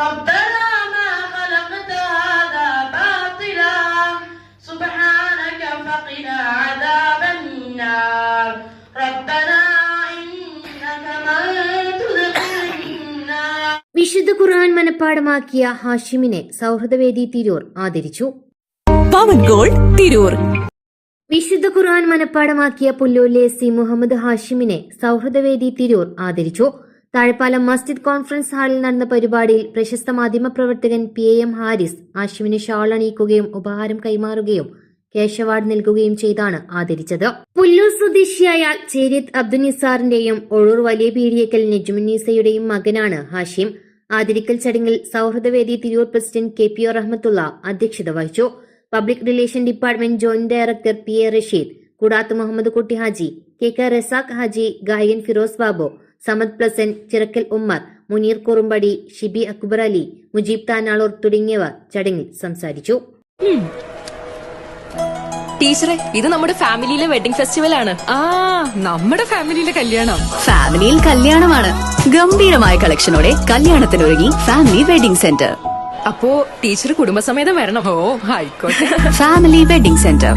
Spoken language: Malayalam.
ربنا ما خلقت هذا باطلا سبحانك فقنا عذاب النار ربنا إنك من تدخل النار വിശുദ്ധ ഖുർആൻ മനഃപ്പാടമാക്കിയ ഹാഷിമിനെ സൗഹൃദവേദി തിരൂർ ആദരിച്ചു പവൻ ഗോൾഡ് തിരൂർ വിശുദ്ധ ഖുർആൻ മനഃപ്പാടമാക്കിയ പുല്ലൂരിലെ സി മുഹമ്മദ് ഹാഷിമിനെ സൗഹൃദവേദി തിരൂർ ആദരിച്ചു താഴെപ്പാലം മസ്ജിദ് കോൺഫറൻസ് ഹാളിൽ നടന്ന പരിപാടിയിൽ പ്രശസ്ത മാധ്യമപ്രവർത്തകൻ പി എ എം ഹാരിസ് ആശുവിന് ഷാൾ അണിയിക്കുകയും ഉപഹാരം കൈമാറുകയും ക്യാഷ് അവാർഡ് നൽകുകയും ചെയ്താണ് ആദരിച്ചത്. പുല്ലൂർ സ്വദേശിയായ ചേരിത് അബ്ദുൽ നിസാറിന്റെയും ഒഴൂർ വലിയ പീഡിയക്കൽ നെജുമുന്നീസയുടെയും മകനാണ് ഹാഷിം. ആദരിക്കൽ ചടങ്ങിൽ സൗഹൃദവേദി Tirur president K P O Rahmathullah അധ്യക്ഷത വഹിച്ചു. Public relation department joint director P A Rasheed Kudath Muhammad Kutty Haji K K Razak Haji ഗായകൻ ഫിറോസ് ബാബു സമദ് പ്ലസൻ ചിറക്കൽ ഉമ്മർ മുനീർ കുറുമ്പടി ഷിബി അക്ബർ അലി മുജീബ് താനാളൂർ തുടങ്ങിയവർ ചടങ്ങിൽ സംസാരിച്ചു. ടീച്ചറെ ഇത് നമ്മുടെ ഫാമിലിയിലെ വെഡിംഗ് ഫെസ്റ്റിവൽ ആണ്. ആ നമ്മുടെ ഫാമിലിയിലെ കല്യാണം. ഫാമിലിയിൽ കല്യാണമാണ്. ഗംഭീരമായ കളക്ഷനോടെ കല്യാണത്തിനൊരുങ്ങി ഫാമിലി വെഡിംഗ് സെന്റർ. അപ്പോ ടീച്ചർ കുടുംബസമേതം വരണം. ഓ ആയിക്കോട്ടെ. Family wedding centre.